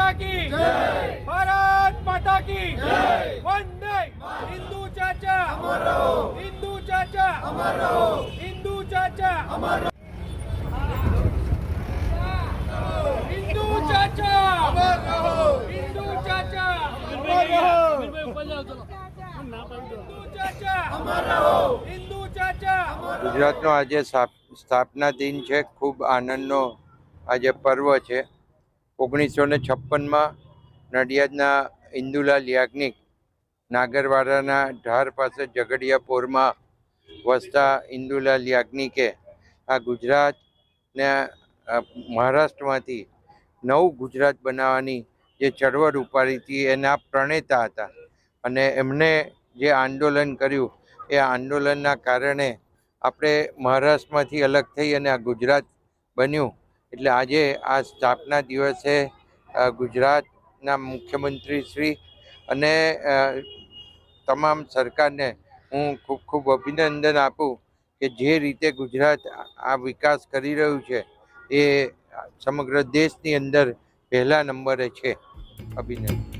માતા કી ભારત માતા કી વંદે હિન્દુ ચાચા અમર રહો હિન્દુ ચાચા અમર રહો હિન્દુ ચાચા અમર હિન્દુ ચાચા અમર રહો હિન્દુ ચાચા અમર રહો ગુજરાતનો આજે સ્થાપના દિન છે. ખૂબ આનંદનો આજે પર્વ છે. ઓગણીસો ને છપ્પનમાં નડિયાદના ઇન્દુલાલ યાજ્ઞિક નાગરવાડાના ઢાર પાસે ઝઘડિયાપોરમાં વસતા ઇન્દુલાલ યાજ્ઞિકે આ ગુજરાતને મહારાષ્ટ્રમાંથી નવું ગુજરાત બનાવવાની જે ચળવળ ઉપાડી હતી એના પ્રણેતા હતા. અને એમણે જે આંદોલન કર્યું, એ આંદોલનના કારણે આપણે મહારાષ્ટ્રમાંથી અલગ થઈ અને આ ગુજરાત બન્યું. એટલે આજે આ સ્થાપના દિવસે ગુજરાતના મુખ્યમંત્રી શ્રી અને તમામ સરકારને હું ખૂબ ખૂબ અભિનંદન આપું કે જે રીતે ગુજરાત આ- વિકાસ કરી રહ્યું છે, એ સમગ્ર દેશની અંદર પહેલા નંબરે છે. અભિનંદન.